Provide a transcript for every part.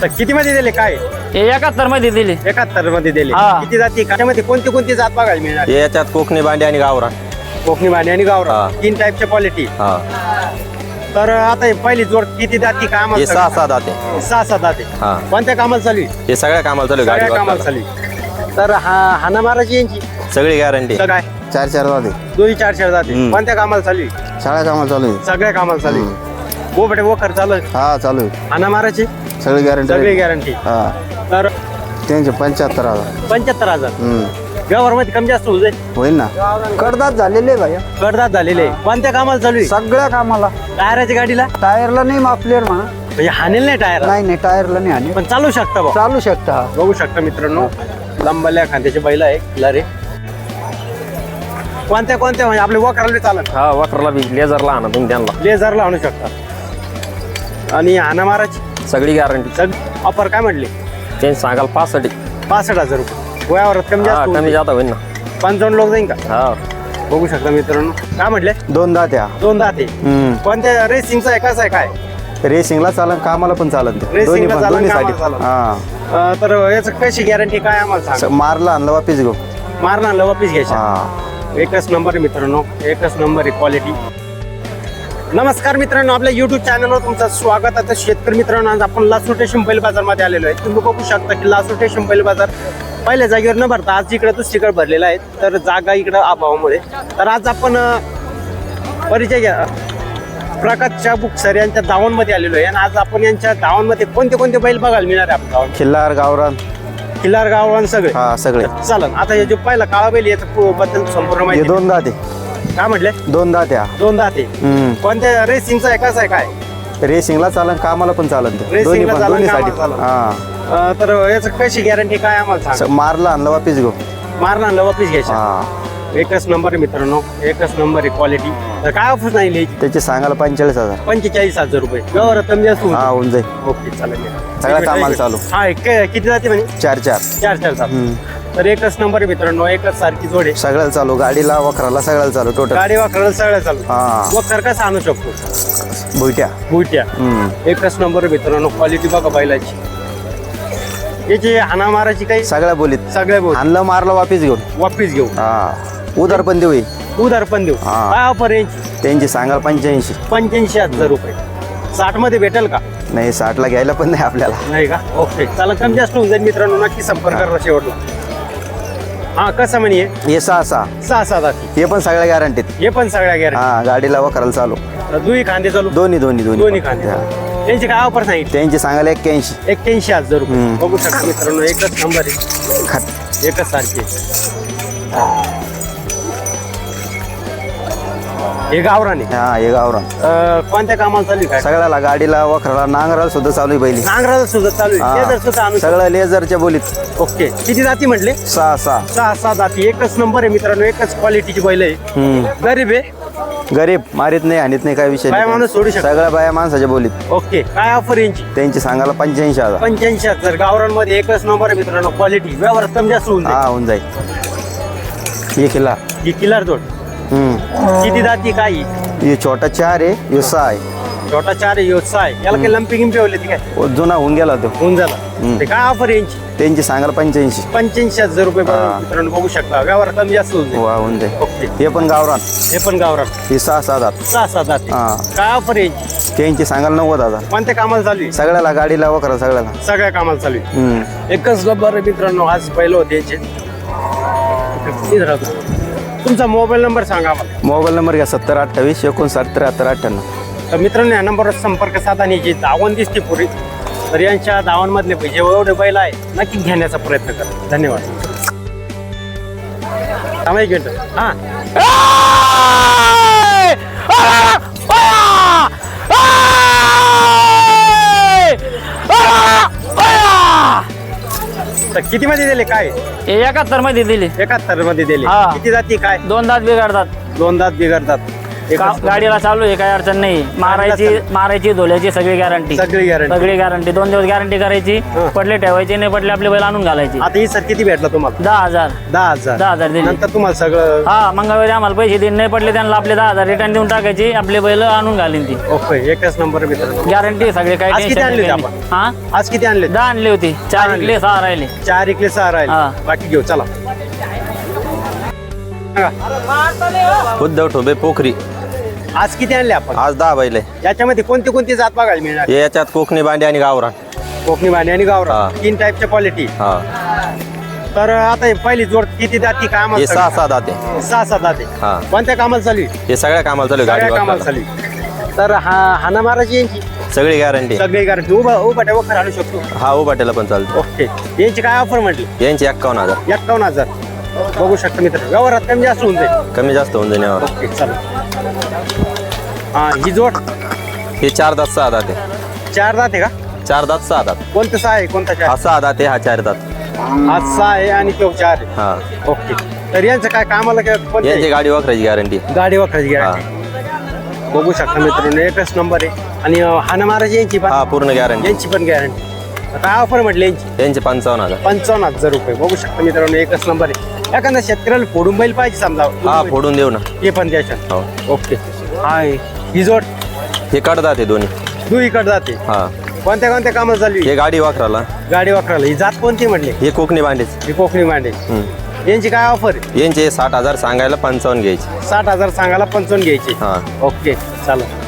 तर किती मध्ये दिले काय? हे एकाहत्तरमध्ये दिली. एकाहत्तरमध्ये दिले. हा. किती जाती? त्याच्यामध्ये कोणती कोणती जात बघायला मिळणार? याच्यात कोकणी बांडे आणि गावरान. कोकणी भांडी आणि गावरा हा. तीन टाईपच्या क्वालिटी हा. तर आता हे पहिली जोड किती जाती काय हे आम्हाला सहा? सात आते सहा सात जाती. हा. कोणत्या कामाला चालू? आहे? हे सगळ्या कामाला चालू आहे सगळ्या गाडी कामाला चालू आहे. तर हा हाना महाराज यांची? सगळी गॅरंटी काय? चार चार जाते. दोन्ही चार चार जाते. हम्म. कोणत्या कामाला चालू आहे? शाळा कामाला चालू आहे. सगळ्या कामाला चालू आहे. गोबटे वखर चालू आहे. हा चालू आहे. हाना महाराजची सगळी सगळी गॅरंटी गॅरंटी हा. तर त्यांचे पंच्याहत्तर हजार. पंच्याहत्तर हजार. हम्म. व्यवहारमध्ये कमी जास्त होऊ जाईल होईल ना? कडदात झालेले भाई कडदात झालेले. कोणत्या कामाला चालू आहे? सगळ्या कामाला. टायराच्या गाडीला? टायरला नाही मापलेर म्हणा. म्हणजे हानेल नाही टायर. नाही नाही टायरला नाही आणि पण चालू शकता बा. चालू शकता बघू शकता मित्रांनो. लंबल्या खांद्याचे बैल आहे लरे कोणत्या कोणत्या? म्हणजे आपले वखराला चालत हा वक्राला बी. लेझरला आणा तुम्ही त्यांना. लेझरला आणू शकता. आणि हाना महाराज सगळी गॅरंटी सग ऑफर काय म्हटली? त्यांनी सांगाल पाचसाठी पासष्ट हजार रुपये. गोयावरात कमी हा जास्त कमी जाता होईल ना. पंचावन्न लोक जाईन का? हा. बघू शकता मित्रांनो. काय म्हटले? दोन दात्या. दोन दाते. हम्म. कोणत्या रेसिंगचा आहे कसं आहे काय? रेसिंगला चालन कामाला पण चालन ते. रेसिंगला पण चालन, कामाला चालन. हा. अं, तर याचं कशी गॅरंटी काय आम्हाला सांग? मारला आणलं वापिस घेऊ मारणार वापिस घ्यायचा. हा. एकच नंबर आहे मित्रांनो एकच नंबर आहे क्वालिटी नमस्कार मित्रांनो आपल्या युट्यूब चॅनलवर तुमचं स्वागत. आहे तर शेतकरी मित्रांनो आज आपण लासोटे शिंपैल बाजारमध्ये आलेलो आहे. तुम्ही बघू शकता की लासोटे शिंपैल बाजार पहिल्या जागेवर न भरता आज इकडे दुसरीकडे भरलेला आहे. तर जागा इकडं अभावामुळे. तर आज आपण अं, परिचय घ्या. प्रकाश चाबुक सर यांच्या दावणमध्ये आलेलो आहे. आणि आज आपण यांच्या दावणमध्ये कोणते कोणते बैल बघायला मिळणार आहे आपण दावण खिल्लार गावरान. किल्लार गावरान सगळे. हा सगळे. चालन आता हे जो पहिला काळा बैल याच्या बद्दल संपूर्ण हे माहिती दोन दाते. काय म्हटले? दोन दात्या दोन दाते. हम्म. कोणत्या रेसिंगचा आहे कसं आहे काय? रेसिंगला चालन कामाला पण चालन ते. रेसिंगला दोन्ही पण चालन, दोन्हीसाठी कामाला चालन. हा. अं, तर याचं कशी गॅरंटी काय आम्हाला स- मारला आणलं वापिस घेऊ. मारणार आणलं वापिस घ्यायचा. हा. एकच नंबर आहे मित्रांनो. एकच नंबर आहे क्वालिटी तर काय ऑफर नाही लिहायची त्याचे सांगायला पंचेचाळीस हजार. पंचेचाळीस हजार रुपये. व्यवहार कमी जास्त होऊन हा. होऊन जाईल. ओके चालेल सगळ्या कामाला चालू. हा एक- किती जाते म्हणे? चार चार. चार चार जात हम्म. तर एकच नंबर आहे मित्रांनो एकच सारखी जोडे सगळ्याला चालू गाडीला वखराला सगळ्याला चालू टोटल गाडी वाकडायला सगळ्या चालू. हा. वखर कसं आणू शकतो? भुईट्या. बुट्या हम्म. एकच नंबर आहे मित्रांनो क्वालिटी बघा बैलाची. याची हाना मारायची काही? सगळ्या बोलीत. सगळ्या बोल आणलं मारलं वापिस घेऊन. वापिस घेऊ हा. उधार पण देऊ उधार पण देऊ. हा. काय ऑफर यांची? त्यांची सांगाल पंच्याऐंशी. पंच्याऐंशी हजार रुपये. साठमध्ये भेटेल का? नाही साठला घ्यायला पण नाही आपल्याला. नाही का? ओके चला कमी जास्त होऊन जाईल मित्रांनो. नक्की संपर्क करा शेवटला. हा कसं म्हणे हे? सहा सहा. सहा सहा दाती हे पण सगळ्या गॅरंटीत हे पण सगळ्या गॅरंटी हा गाडीला वखराला चालू. दुई खांदे चालू? दोन्ही दोन्ही दोन्ही दोन्ही खांदे. हा. त्यांची काय ऑफर सांगितली? त्यांची सांगायला एक्क्याऐंशी. एक्क्याऐंशी हजार रुपये. हम्म. बघू शकता मित्रांनो एकच नंबर आहे. खात एकच सारखे हे गावराने हा हे गावरान. अं, कोणत्या कामाला चालू आहे काय? सगळ्याला गाडीला वखराला नांगराला सुद्धा चालू आहे पहिली. नांगराला सुद्धा चालू आहे. लेदर सुद्धा आणू सगळं लेझरच्या बोलीत. शकतो. ओके. किती जाती म्हटले? सहा सहा. सहा सहा जाती. एकच नंबर आहे मित्रांनो एकच क्वालिटीची बैल आहे. हम्म. गरीब आहे. गरीब मारीत नाही हानीत नाही काय विषय बाया माणूस सोडू शकतो. सगळ्या बाया माणसाच्या बोलीत. ओके. काय ऑफर यांची? त्यांची सांगायला पंच्याऐंशी हजार. पंच्याऐंशी हजार. गावरांमध्ये एकच नंबर आहे मित्रांनो क्वालिटी व्यवहार कमी जास्त होऊन हा होऊन जाईल. ही किल्लार जोड. किती जाती काय हे छोटा चार आहे हे सहा आहे. छोटा चार आहे, ह्यो सहा आहे. याला काही लंपी गिंपी होले ती काय? ओ, जुना होऊन गेला तो. होऊन झाला. ते काय ऑफर यांची? त्यांची सांगायला पंच्याऐंशी. पंच्याऐंशी हजार रुपये हा. मित्रांनो बघू शकता. व्यवहार कमी जास्त होऊन जाईल. वा होऊन जाईल. ओके. हे पण गावरान. हे पण गावरान. हे सहा सहा हजार सहा सहा जाती. हा. काय ऑफर यांची? त्यांची सांगायला नव्वद हजार. कोणत्या कामाला चालू आहे? सगळ्याला गाडीला वखरा सगळ्याला. सगळ्या कामाला चालू आहे. हम्म. एकच नंबर आहे मित्रांनो आज पहिलं होते यांचे. तुमचा मोबाईल नंबर सांगा आम्हाला मोबाईल नंबर घ्या सत्तर अठ्ठावीस एकोणसाठ त्र्याहत्तर अठ्ठ्याण्णव. तर मित्रांनो या नंबरवर संपर्क साधा जी दावण दिसते पुरी तर यांच्या दावणमधले जे एवढे बैल आहे नक्की घेण्याचा प्रयत्न करा. धन्यवाद. थांबा एक मिनिट. हा. तर किती मध्ये दिले काय? हे एकाहत्तरमध्ये दिली. एकाहत्तरमध्ये दिले. हा. किती जाती काय? दोन दात बिघडतात. दोन दात बिघडतात. का-. गाडीला चालू आहे काही अडचण नाही. मारायची. मारायची धुल्याची सगळी गॅरंटी सगळी गॅरंटी सगळी गॅरंटी दोन दिवस गॅरंटी करायची हा. पडले ठेवायचे नाही पडले आपले बैल आणून घालायची. आता ही सर किती भेटला तुम्हाला? दहा हजार. दहा हजार. दहा हजार दिले. नंतर तुम्हाला सगळं हा मंगळवारी आम्हाला पैसे देऊन नाही पडले त्यांना आपले दहा हजार रिटर्न देऊन टाकायची. आपले बैल आणून घालीन ती. ओके एकच नंबर मित्रांनो. गॅरंटी सगळे काही आज किती टेन्शन आणले नाही होते काही नाही. हा? आज किती आणले दहा आणली होती. चार आणले. इकले सहा राहिले. चार इकले सहा हा. राहिले बाकी घेऊ चला. उद्धव ठोबे पोखरी. आज किती आणले आपण? आज दहा बैल आहे. याच्यामध्ये कोणती कोणती जात बघायला मिळणार? हे याच्यात कोकणी बांडी आणि गावरान. कोकणी भांडी आणि गावरा हा. तीन टाईपच्या क्वालिटी हा. तर आता हे पहिली जोड किती जाती हे आम्हाला सहा. सहा दाते सहा सात जाते. हा. कोणत्या कामाला चालू? आहे? हे सगळ्या कामाला चालू आहे सगळ्या गाडी कामाला वापरायला. चालू आहे. तर हा हाना महाराज यांची? सगळी गॅरंटी सगळी कारण उभा उभा वखर आणू शकतो. हा उभाट्याला पण चालतो. ओके. यांची काय ऑफर म्हटली? यांची एक्कावन्न हजार. एक्कावन्न हजार. बघू शकता मित्र व्यवहारात कमी जास्त होऊन जाईल. कमी जास्त होऊन जाईल यावर ओके चला हा ही जोड. हे चार दात सहा दाते चार दात आहे का? चार दात सहा दात. कोणतं सहा आहे? कोणता हा चार सहा दाते हा चार दात. हा सहा आहे आणि तो चार आहे. हा. ओके. तर यांचं काय कामाला काय कोणतं यांची आहे? गाडी वापरायची गॅरंटी गाडी वखराची गॅरंटी बघू शकता मित्रांनो एकच नंबर आहे. आणि हाना महाराज यांची पण? हा पूर्ण गॅरंटी यांची पण गॅरंटी काय ऑफर म्हटली यांची. यांची पंचावन्न हजार. पंचावन्न हजार रुपये. बघू शकता मित्रांनो एकच नंबर आहे. एखाद्या शेतकऱ्याला फोडून बैल पाहिजे समजा. हा फोडून देऊ ना. ते पण द्यायचं हो. ओके. हाय. ही जोड. हे कडदात आहे दोन्ही. दुईकडे जाते. हा. कोणत्या कोणत्या कामाला चालू आहे? हे गाडी वापराला गाडी वापरायला ही जात कोणती म्हटली हे कोकणी बांडीच ही कोकणी मांडे हम्म. यांची काय ऑफर आहे यांचे साठ हजार सांगायला पंचावन्न घ्यायचे. साठ हजार सांगायला पंचावन्न घ्यायचे. हा. ओके. चालेल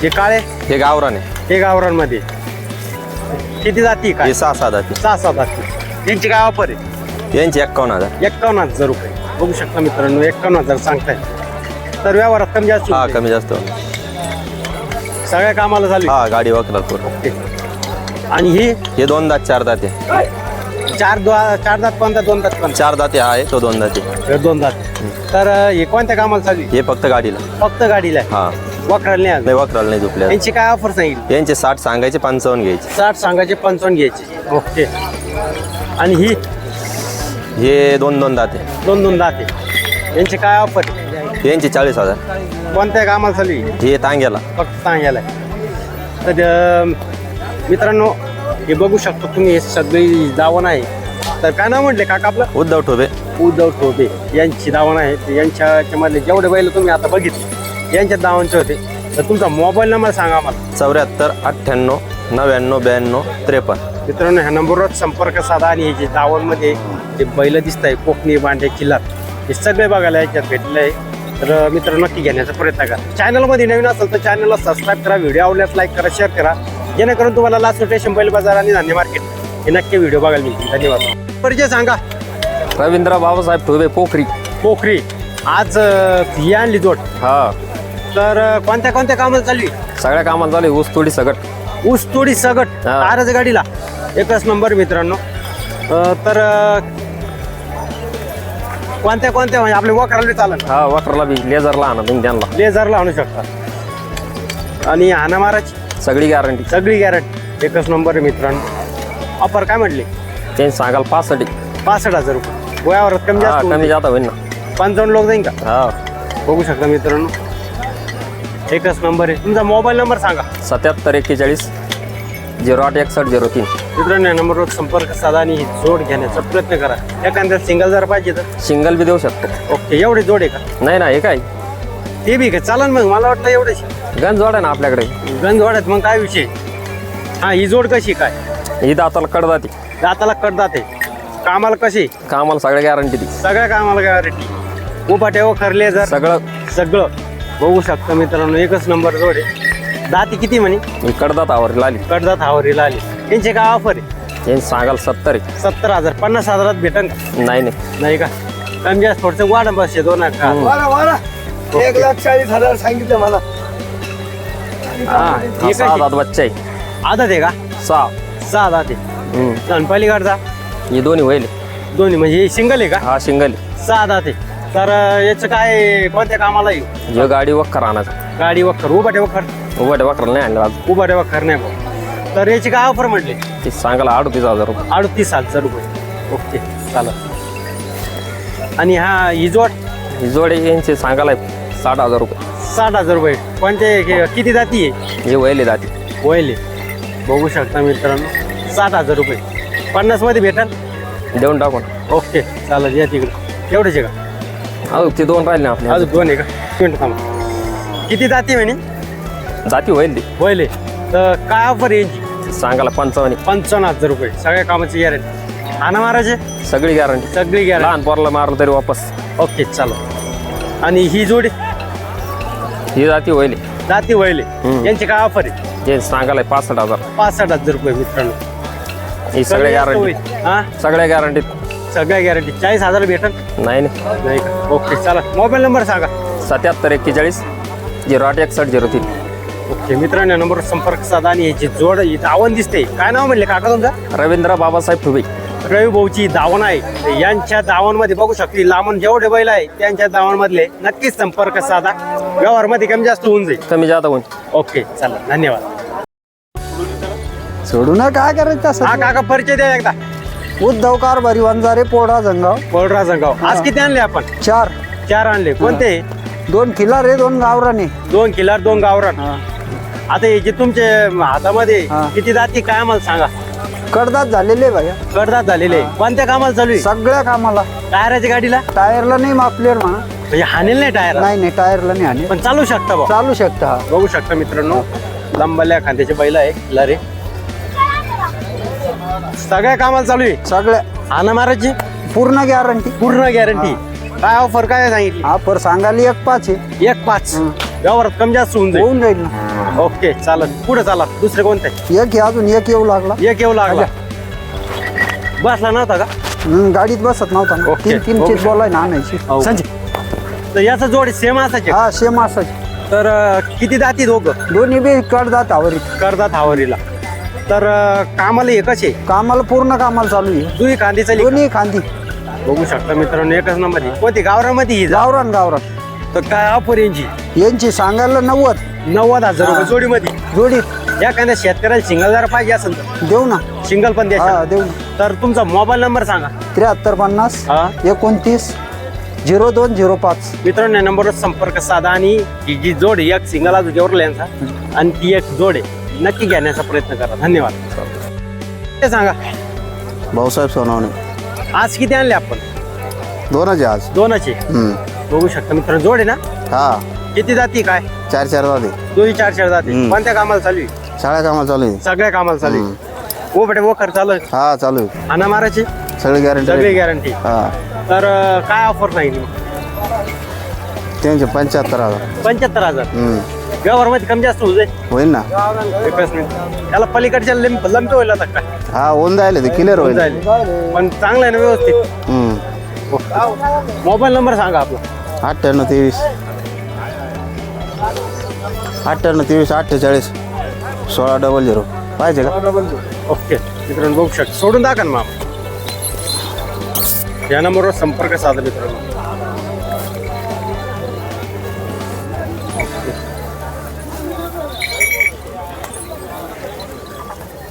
जे काळे? हे गावरान आहे. हे गावरांमध्ये किती जाती काय? हे सहा सहा दाते सहा सहा जाती. यांची काय ऑफर आहे? यांची एक्कावन्न हजार. एक्कावन्न हजार रुपये. बघू शकता मित्रांनो एक्कावन्न हजार सांगताय तर व्यवहारात कमी जास्त हा होते. कमी जास्त सगळ्या कामाला आहे. हा गाडी ओके. आणि ही? हे दोन दात चार दाते चार द्वा चार दात कोणता? दोन दात कोणता? चार दाते आहे तो दोन दाते हे दोन दात. तर अं, हे कोणत्या कामाला चालू आहे? हे फक्त गाडीला. फक्त गाडीला आहे. हा. वखराला नाही नाही वापराला नाही झोपल्या. यांची काय ऑफर सांगितली यांचे साठ सांगायचे पंचावन्न घ्यायचे. साठ सांगायचे पंचावन्न घ्यायचे. ओके. आणि ही हे दोन दोन दाते. दोन दोन दात. यांची काय ऑफर आहे? यांचे चाळीस हजार. कोणत्या कामाला? हे तांग्याला. फक्त सांगायला तर अं, मित्रांनो हे बघू शकतो तुम्ही हे सगळी दावण आहे. तर काय नाव म्हटले काका आपलं? उद्धव ठोबे. उद्धव ठोबे. यांची दावण आहे. तर यांच्या याच्यामधले जेवढे बैल तुम्ही आता बघितले यांच्या दावांचे होते. तर तुमचा मोबाईल नंबर सांगा आम्हाला. चौऱ्याहत्तर अठ्ठ्याण्णव नव्याण्णव ब्याण्णव त्रेपन्न. मित्रांनो ह्या नंबरवर संपर्क साधा आणि हे जे दावणमध्ये जे बैल दिसत आहे कोकणी बांडे किल्लात हे सगळे बघायला याच्यात भेटले. आहे तर मित्रांनो नक्की घेण्याचा प्रयत्न करा. चॅनलमध्ये नवीन असेल तर चॅनलला सबस्क्राईब करा व्हिडिओ आवडल्यास लाईक करा शेअर करा. जेणेकरून तुम्हाला लास्ट स्टेशन बैल बाजार आणि धान्य मार्केट हे नक्की व्हिडिओ बघायला मिळतील. धन्यवाद. परिचय सांगा. रवींद्र बाबासाहेब ठोबे पोखरी. पोखरी. आज अं, ही आणली जोड. हा. तर अं, कोणत्या कोणत्या कामाला चालली? सगळ्या कामाला चालू आहे ऊस तोडी सगट. ऊस तोडी सगट. हा. तारच गाडीला. एकच नंबर मित्रांनो. तर कोणत्या कोणत्या म्हणजे आपले वखराला चालन हा वाटरला बी. लेझरला आणा तुम्ही त्यांना. लेझरला आणू शकता. आणि हाना माराची सगळी गॅरंटी सगळी गॅरंटी एकच नंबर आहे मित्रांनो. ऑफर काय म्हटले? त्यांनी सांगाल पाचसाठी पासष्ट हजार रुपये. गोयावरात कमी हा जास्त कमी. जाता होईल ना. पंचावन्न लोक जाईन का? हा. बघू शकता मित्रांनो. एकच नंबर आहे. तुमचा मोबाईल नंबर सांगा. सत्याहत्तर एक्केचाळीस. झिरो आठ एकसष्ट झिरो तीन. मित्रांनो या नंबरवर संपर्क साधा आणि ही जोड घेण्याचा प्रयत्न करा. एखाद्या सिंगल जर पाहिजे तर? सिंगल बी देऊ शकतो. ओके एवढे जोड आहे का? नाही ना हे काय? ते बी काय चालन मग मला वाटलं एवढे गंज जोड आहे ना आपल्याकडे? गंज वाढत मग काय विषय? हा ही जोड कशी काय? ही दाताला कडदाती दाताला कडदात आहे कामाला कशी? कामाला सगळ्या गॅरंटी दी सगळ्या कामाला काय रेटी उभा ठेव खरले जर? सगळं. सगळं. बघू शकता मित्रांनो एकच नंबर जोड आहे. दाती किती म्हणे? ही कडदात आवरली आली. कडदात हावरीला आली. त्यांचे काय ऑफर आहे? त्यांनी सांगाल सत्तर आहे. सत्तर हजार पन्नास हजारात भेटन का? नाही नाही. नाही का? कमी जास्त थोडंसं वाढ बस दोन का एक लाख चाळीस हजार सांगितलं मला. हा हा, हे सहा? दात बच्चा आहे. आदत आहे का? सहा. सहा दात आहे. हम्म. आणि पलीकडचा. ही दोन्ही होईल दोन्ही म्हणजे सिंगल आहे का? हा सिंगल सहा दात आहे. तर अं, याचं काय कोणत्या कामाला येईल हे गाडी वखर आणायचं. गाडी वखर उभा ठेव वखर उभं वखर नाही आणलं आज. उभा वखर नाही भाऊ. तर याची काय ऑफर म्हटली? ती सांगायला अडतीस हजार रुपये. अडतीस हजार रुपये. ओके चालेल. आणि हा ही जोड ही जोडी यांचे सांगायला साठ हजार रुपये. साठ हजार रुपये. कोणते कि- किती जाती आहे? हे वहिले जाते. वयले. बघू शकता मित्रांनो साठ हजार रुपये. पन्नासमध्ये भेटाल? देऊन टाकून. ओके चालेल या तिकडे. एवढेच आहे का? अजून ते दोन राहिले ना आपले. अजून दोन आहे का? मिनिट थांबा. किती जाती म्हणे? जाती होईल ती. तर काय ऑफर यांची? सांगायला पंचावन्न पंचावन्न हजार रुपये. सगळ्या कामाची गॅरंटी आणा महाराज? सगळी गॅरंटी सगळी गॅरंटी लहान पोराला मारलं तरी वापस. ओके चालेल आणि ही जोडी? ही जाती होईल. जाती वयले हम्म. यांची काय ऑफर आहे? हे सांगायला पासष्ट हजार. पासष्ट हजार रुपये मित्रांनो. ही सगळ्या गॅरंटी होईल. हा? सगळ्या गॅरंटीत सगळ्या गॅरंटी चाळीस हजार भेटन? नाही नाही. नाही का? ओके चला. मोबाईल नंबर सांगा. सत्याहत्तर एक्केचाळीस झिरो आठ एकसष्ट झिरो तीन. ओके मित्रांनो नंबर संपर्क साधा आणि याची जोड ही दावण दिसते काय नाव म्हणले? काका तुमचा? रवींद्र बाबासाहेब ठुबे रवी भाऊची दावण आहे. यांच्या दावणमध्ये बघू शकते लांबून जेवढे बैल आहे त्यांच्या दावणमधले नक्कीच संपर्क साधा. व्यवहारमध्ये कमी जास्त होऊन जाईल. कमी जाता होईल ओके चला धन्यवाद. सोडू ना काय करायचं हा असं काका परिचय द्या एकदा. उद्धव कारभारी वंजारे पोडा जंगाव. पोळरा जंगाव. आज किती आणले आपण? चार. चार आणले. कोणते? दोन किल्ला रे दोन गावराने दोन किल्लार दोन गावरान. आता हे जे तुमचे हातामध्ये हा. किती जाती काय आम्हाला सांगा. कडदात झालेले भैया. करदात झालेले कोणत्या कामाला चालू आहे? सगळ्या कामाला. टायराच्या गाडीला? टायरला नाही मापलेर म्हणा. म्हणजे हानेल नाही टायर? नाही नाही टायरला नाही आणि पण चालू शकता बा. चालू शकता हा. बघू शकता मित्रांनो. लंबल्या खांद्याचे बैल आहे लरे. सगळ्या कामाला चालू आहे? सगळ्या. हाना महाराजची पूर्ण गॅरंटी पूर्ण गॅरंटी काय ऑफर काय सांगितली? हा पर सांगायला एक पाच आहे. एक पाच. व्यवहारात कमी जास्त होऊन जाईल. होऊन जाईल ना. ओके चालत पुढे चाला. दुसरे कोणते एक आहे, अजून एक येऊ लागला. एक येऊ लागला. बसला नव्हता का? हम्म, गाडीत बसत नव्हता ना. ओके, तीन तीन ओके. चीज बोलाय ना आणायची. हो. तर याचा जोडी सेम असायचे? हा सेम असायची. तर अं, किती जाती दोघं? दोन्ही बी कडदात आवरीत. करतात हावरीला तर अं, कामाला एकच आहे कामाला पूर्ण कामाला चालू आहे. दुई कांदी चाली दोन्ही खांदी. बघू शकता मित्रांनो एकच नंबर आहे. कोणती? गावरामध्ये ही जा. गावरान गावरान. तर काय ऑफर यांची? यांची सांगायला नव्वद. नव्वद हजार रुपये जोडीमध्ये. जोडीत. या कांद्या शेतकऱ्याला सिंगल जर पाहिजे असेल तर. देऊ ना. सिंगल पण द्या हा देऊ ना. तर तुमचा मोबाईल नंबर सांगा. त्र्याहत्तर पन्नास हा. एकोणतीस झिरो दोन झिरो पाच. मित्रांनो या नंबरवर संपर्क साधा आणि ही जी जोड आहे एक सिंगल आज जेवढं यांचा. आणि ती एक जोड आहे. नक्की घेण्याचा प्रयत्न करा. धन्यवाद. ते सांगा. भाऊसाहेब सोनवणे. आज किती आणले आपण? दोनच आहे आज दोनच. आहे हम्म. बघू शकता मित्रांनो जोड आहे ना? हा. किती जाती काय? चार चार जाते. दोन्ही चार चार जाती. हम्म. कोणत्या कामाला चालू आहे? शाळा कामाला चालू आहे. सगळ्या कामाला चालू आहे. ओ बेटे वो खर्च चालू आहे? हा चालू आहे. आणा मारायची सगळी सगळी गॅरंटी गॅरंटी हा. तर अं, काय ऑफर नाही त्यांचे पंच्याहत्तर हजार. पंच्याहत्तर हजार. हम्म. व्यवहारमध्ये कमी जास्त होऊ जाईल होईल ना? त्याला पलीकडच्या लिंब लंबे होईल आता काय? हा होऊन जायला ते क्लिअर होऊन होईल जाईल पण चांगलं आहे ना व्यवस्थित. हम्म. मोबाईल नंबर सांगा आपला. अठ्ठ्याण्णव तेवीस. अठ्ठ्याण्णव तेवीस अठ्ठेचाळीस सोळा डबल झिरो पाहिजे का? ओके. मित्रांनो बघू शकता. सोडून टाका मग या नंबरवर संपर्क साधा मित्रांनो.